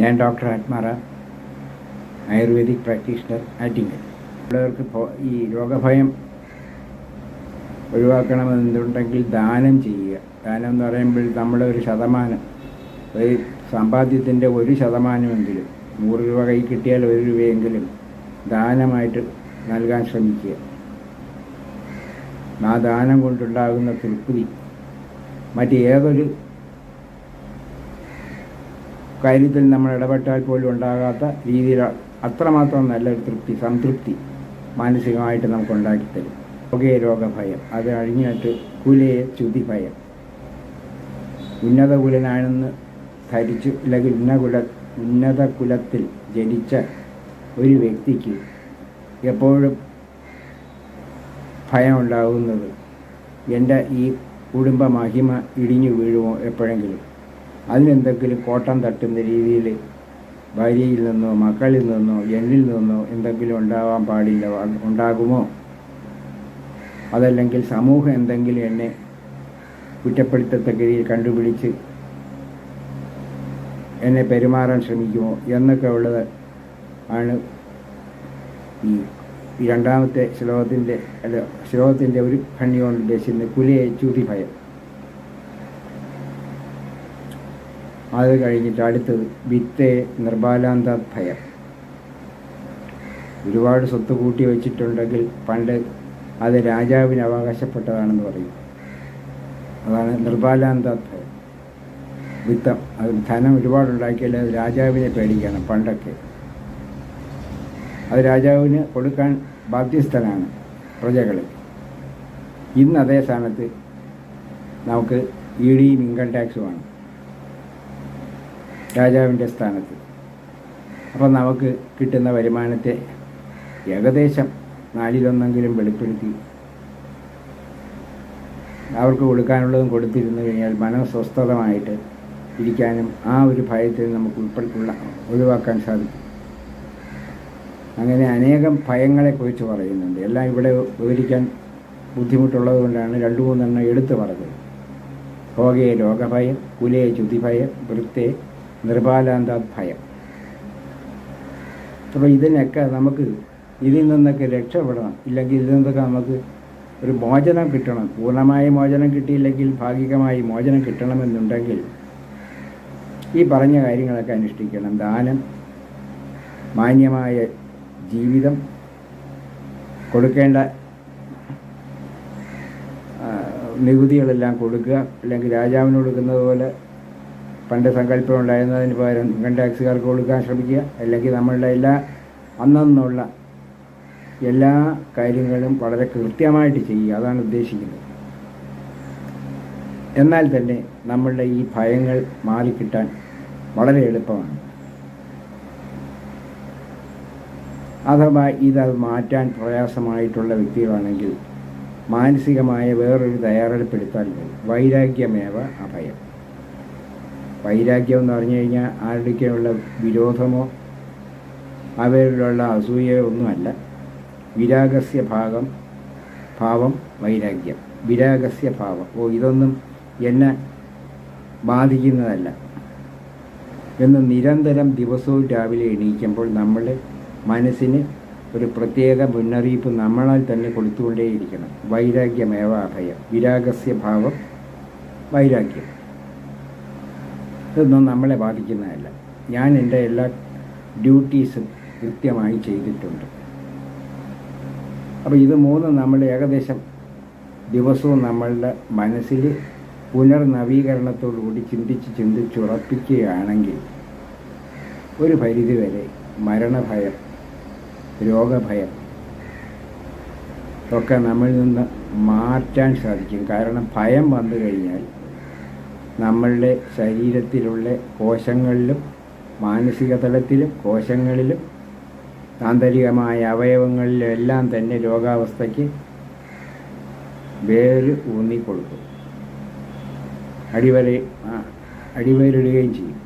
ഞാൻ ഡോക്ടർ ആത്മാറ ayurvedic practitioner Attingal. ഉള്ളവർക്ക് ഈ രോഗഭയം ഒഴിവാക്കണമെന്നുണ്ടെങ്കിൽ ദാനം ചെയ്യുക. ദാനം എന്ന് പറയുമ്പോൾ നമ്മുടെ ഒരു ശതമാനം ഒരു സമ്പാദ്യത്തിന്റെ ഒരു ശതമാനമെങ്കിലും നൂറ് രൂപ കൈ കിട്ടിയാൽ ഒരു രൂപയെങ്കിലും ദാനമായിട്ട് നൽകാൻ ശ്രമിക്കുക. ആ ദാനം കൊണ്ടുണ്ടാകുന്ന തൃപ്തി മറ്റ് ഏതൊരു കാര്യത്തിൽ നമ്മൾ ഇടപെട്ടാൽ പോലും ഉണ്ടാകാത്ത രീതിയിൽ അത്രമാത്രം നല്ലൊരു തൃപ്തി സംതൃപ്തി മാനസികമായിട്ട് നമുക്ക് ഉണ്ടാക്കിത്തരും രോഗേ രോഗഭയം. അത് കഴിഞ്ഞിട്ട് കുലയെ ചുതി ഭയം. ഉന്നത കുലനാണെന്ന് ധരിച്ചു അല്ലെങ്കിൽ ഉന്നകുല ഉന്നത കുലത്തിൽ ജനിച്ച ഒരു വ്യക്തിക്ക് എപ്പോഴും ഭയം ഉണ്ടാകുന്നത് എന്റെ ഈ കുടുംബ മഹിമ ഇടിഞ്ഞു വീഴുമോ എപ്പോഴെങ്കിലും? അതിനെന്തെങ്കിലും കോട്ടം തട്ടുന്ന രീതിയിൽ ഭാര്യയിൽ നിന്നോ മക്കളിൽ നിന്നോ എന്നിൽ നിന്നോ എന്തെങ്കിലും ഉണ്ടാവാൻ പാടില്ല ഉണ്ടാകുമോ? അതല്ലെങ്കിൽ സമൂഹം എന്തെങ്കിലും എന്നെ കുറ്റപ്പെടുത്തത്തക്ക രീതിയിൽ കണ്ടുപിടിച്ച് എന്നെ പെരുമാറാൻ ശ്രമിക്കുമോ എന്നൊക്കെ ഉള്ളത് ആണ് ഈ രണ്ടാമത്തെ ശ്ലോകത്തിന്റെ ശ്ലോകത്തിന്റെ ഒരു ഖണ്ഡി കൊണ്ട് ഉദ്ദേശിക്കുന്നത് കുലയെ ചൂതി ഭയം അത് കഴിഞ്ഞിട്ട് അടുത്തത് വിത്തെ നിർബാലാന്ത ഭയം. ഒരുപാട് സ്വത്ത് കൂട്ടി വെച്ചിട്ടുണ്ടെങ്കിൽ പണ്ട് അത് രാജാവിന് അവകാശപ്പെട്ടതാണെന്ന് പറയും. അതാണ് നിർബാലാന്ത ഭയം. വിത്തം അത് ധനം ഒരുപാടുണ്ടാക്കിയാൽ അത് രാജാവിനെ പേടിക്കണം പണ്ടൊക്കെ. അത് രാജാവിന് കൊടുക്കാൻ ബാധ്യസ്ഥനാണ് പ്രജകൾ ഇന്ന് അതേ സ്ഥാനത്ത് നമുക്ക് ഇ ഡിയും ഇൻകം ടാക്സുമാണ് രാജാവിന്റെ സ്ഥാനത്ത്. അപ്പം നമുക്ക് കിട്ടുന്ന വരുമാനത്തെ ഏകദേശം നാലിലൊന്നെങ്കിലും വെളിപ്പെടുത്തി അവർക്ക് കൊടുക്കാനുള്ളതും കൊടുത്തിരുന്നു കഴിഞ്ഞാൽ മനസ്വസ്ഥതമായിട്ട് ഇരിക്കാനും ആ ഒരു ഭയത്തിൽ നമുക്ക് ഉൾപ്പെടുത്തുള്ള ഒഴിവാക്കാൻ സാധിക്കും. അങ്ങനെ അനേകം ഭയങ്ങളെക്കുറിച്ച് പറയുന്നുണ്ട്. എല്ലാം ഇവിടെ വിവരിക്കാൻ ബുദ്ധിമുട്ടുള്ളത് കൊണ്ടാണ് രണ്ടു മൂന്നെണ്ണം എടുത്തു പറഞ്ഞത്. ഭോഗയെ രോഗഭയം കുലയെ ചുതിഭയം വൃത്തെ നിർബാലാന്ത ഭയം. അപ്പോൾ ഇതിനൊക്കെ നമുക്ക് ഇതിൽ നിന്നൊക്കെ രക്ഷപ്പെടണം. ഇല്ലെങ്കിൽ ഇതിൽ നിന്നൊക്കെ നമുക്ക് ഒരു മോചനം കിട്ടണം. പൂർണമായ മോചനം കിട്ടിയില്ലെങ്കിൽ ഭാഗികമായി മോചനം കിട്ടണമെന്നുണ്ടെങ്കിൽ ഈ പറഞ്ഞ കാര്യങ്ങളൊക്കെ അനുഷ്ഠിക്കണം. ദാനം മാന്യമായ ജീവിതം കൊടുക്കേണ്ട നികുതികളെല്ലാം കൊടുക്കുക. അല്ലെങ്കിൽ രാജാവിന് കൊടുക്കുന്നത് പോലെ പണ്ട് സങ്കല്പം ഉണ്ടായിരുന്നതിന് പകരം ഇൻകം ടാക്സുകാർക്ക് കൊടുക്കാൻ ശ്രമിക്കുക. അല്ലെങ്കിൽ നമ്മളുടെ എല്ലാ അന്നുള്ള എല്ലാ കാര്യങ്ങളും വളരെ കൃത്യമായിട്ട് ചെയ്യുക. അതാണ് ഉദ്ദേശിക്കുന്നത്. എന്നാൽ തന്നെ നമ്മളുടെ ഈ ഭയങ്ങൾ മാറിക്കിട്ടാൻ വളരെ എളുപ്പമാണ്. അഥവാ ഇതത് മാറ്റാൻ പ്രയാസമായിട്ടുള്ള വ്യക്തികളാണെങ്കിൽ മാനസികമായ വേറൊരു തയ്യാറെടുപ്പെടുത്താൻ വൈരാഗ്യമേവ അഭയം. വൈരാഗ്യം എന്ന് പറഞ്ഞു കഴിഞ്ഞാൽ ആരുടെയൊക്കെയുള്ള വിരോധമോ അവരിലുള്ള അസൂയയോ ഒന്നുമല്ല. വിരാഗസ്യ ഭാഗം ഭാവം വൈരാഗ്യം. വിരാഗസ്യ ഭാവം. ഓ ഇതൊന്നും എന്നെ ബാധിക്കുന്നതല്ല. എന്ന് നിരന്തരം ദിവസവും രാവിലെ എണീക്കുമ്പോൾ നമ്മൾ മനസ്സിന് ഒരു പ്രത്യേക മുന്നറിയിപ്പ് നമ്മളാൽ തന്നെ കൊടുത്തുകൊണ്ടേയിരിക്കണം. വൈരാഗ്യമേവ അഭയം. വിരാഗസ്യ ഭാവം വൈരാഗ്യം. ഇതൊന്നും നമ്മളെ ബാധിക്കുന്നതല്ല. ഞാൻ എന്റെ എല്ലാ ഡ്യൂട്ടീസും കൃത്യമായി ചെയ്തിട്ടുണ്ട്. അപ്പോൾ ഇത് മൂന്നും നമ്മൾ ഏകദേശം ദിവസവും നമ്മളുടെ മനസ്സിൽ പുനർനവീകരണത്തോടുകൂടി ചിന്തിച്ച് ചിന്തിച്ചുറപ്പിക്കുകയാണെങ്കിൽ ഒരു പരിധിവരെ മരണഭയം രോഗഭയം ഒക്കെ നമ്മളിൽ നിന്ന് മാറ്റാൻ സാധിക്കും. കാരണം ഭയം വന്നു കഴിഞ്ഞാൽ നമ്മളുടെ ശരീരത്തിലുള്ള കോശങ്ങളിലും മാനസിക തലത്തിലും കോശങ്ങളിലും ആന്തരികമായ അവയവങ്ങളിലും എല്ലാം തന്നെ രോഗാവസ്ഥയ്ക്ക് വേര് ഊന്നിക്കൊടുക്കും അടിവര അടിവേരിടുകയും ചെയ്യും.